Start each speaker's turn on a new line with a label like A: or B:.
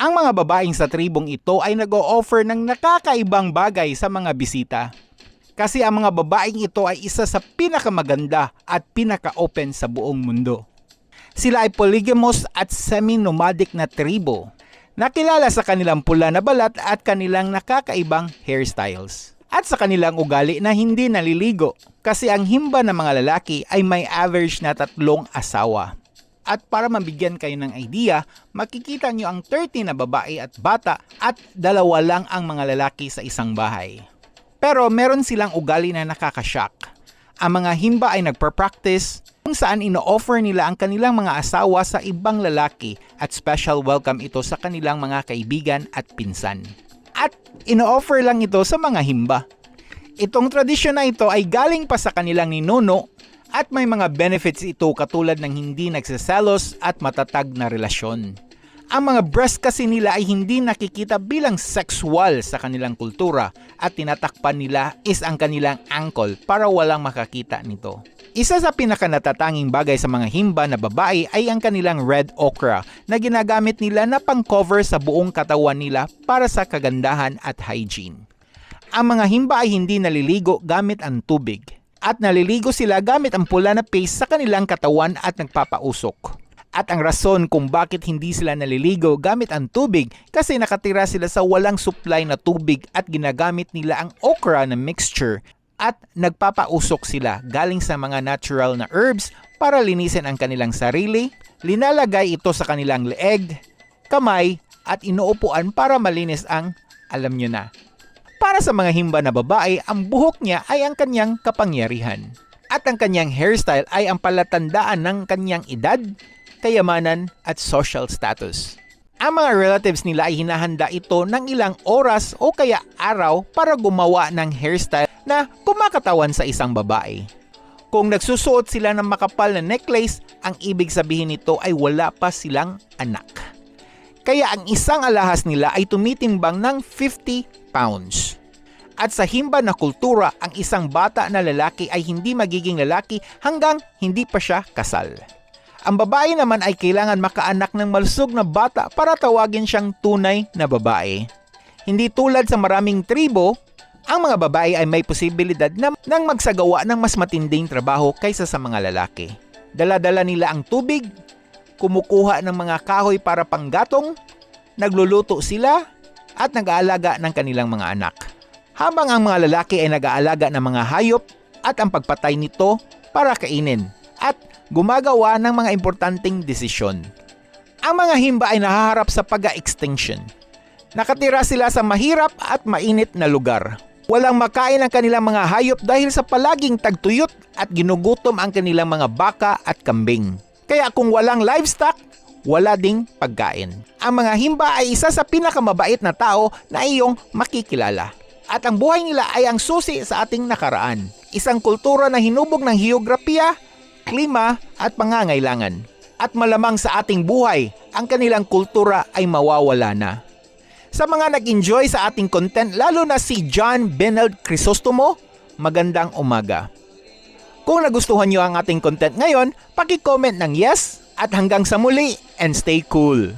A: Ang mga babaeng sa tribong ito ay nag-o-offer ng nakakaibang bagay sa mga bisita. Kasi ang mga babaeng ito ay isa sa pinakamaganda at pinaka-open sa buong mundo. Sila ay polygamous at semi-nomadic na tribo. Nakilala sa kanilang pula na balat at kanilang nakakaibang hairstyles. At sa kanilang ugali na hindi naliligo kasi ang himba ng mga lalaki ay may average na tatlong asawa. At para mabigyan kayo ng idea, makikita nyo ang 30 na babae at bata at dalawa lang ang mga lalaki sa isang bahay. Pero meron silang ugali na nakakashock. Ang mga himba ay nagpa-practice kung saan ino-offer nila ang kanilang mga asawa sa ibang lalaki at special welcome ito sa kanilang mga kaibigan at pinsan. At ino-offer lang ito sa mga himba. Itong tradisyon na ito ay galing pa sa kanilang ninuno at may mga benefits ito katulad ng hindi nagsasalos at matatag na relasyon. Ang mga breast kasi nila ay hindi nakikita bilang sexual sa kanilang kultura at tinatakpan nila is ang kanilang ankle para walang makakita nito. Isa sa pinakanatatanging bagay sa mga himba na babae ay ang kanilang red okra na ginagamit nila na pang-cover sa buong katawan nila para sa kagandahan at hygiene. Ang mga himba ay hindi naliligo gamit ang tubig at naliligo sila gamit ang pula na paste sa kanilang katawan at nagpapausok. At ang rason kung bakit hindi sila naliligo gamit ang tubig kasi nakatira sila sa walang supply na tubig at ginagamit nila ang okra na mixture at nagpapausok sila galing sa mga natural na herbs para linisin ang kanilang sarili, linalagay ito sa kanilang leeg, kamay at inuupuan para malinis ang alam nyo na. Para sa mga himba na babae, ang buhok niya ay ang kanyang kapangyarihan. At ang kanyang hairstyle ay ang palatandaan ng kanyang edad, kayamanan at social status. Ang mga relatives nila ay hinahanda ito ng ilang oras o kaya araw para gumawa ng hairstyle na kumakatawan sa isang babae. Kung nagsusuot sila ng makapal na necklace, ang ibig sabihin nito ay wala pa silang anak. Kaya ang isang alahas nila ay tumitimbang ng 50 pounds. At sa himba na kultura, ang isang bata na lalaki ay hindi magiging lalaki hanggang hindi pa siya kasal. Ang babae naman ay kailangan makaanak ng malusog na bata para tawagin siyang tunay na babae. Hindi tulad sa maraming tribo, ang mga babae ay may posibilidad na nang magsagawa ng mas matinding trabaho kaysa sa mga lalaki. Dala-dala nila ang tubig, kumukuha ng mga kahoy para panggatong, nagluluto sila, at nag-aalaga ng kanilang mga anak. Habang ang mga lalaki ay nag-aalaga ng mga hayop at ang pagpatay nito para kainin at gumagawa ng mga importanteng desisyon. Ang mga himba ay nahaharap sa pag-extinction. Nakatira sila sa mahirap at mainit na lugar. Walang makain ang kanilang mga hayop dahil sa palaging tagtuyot at ginugutom ang kanilang mga baka at kambing. Kaya kung walang livestock, wala ding pagkain. Ang mga himba ay isa sa pinakamabait na tao na iyong makikilala. At ang buhay nila ay ang susi sa ating nakaraan. Isang kultura na hinubog ng heograpiya, klima at pangangailangan. At malamang sa ating buhay, ang kanilang kultura ay mawawala na. Sa mga nag-enjoy sa ating content, lalo na si John Benald Crisostomo, magandang umaga. Kung nagustuhan nyo ang ating content ngayon, paki-comment ng yes at hanggang sa muli and stay cool.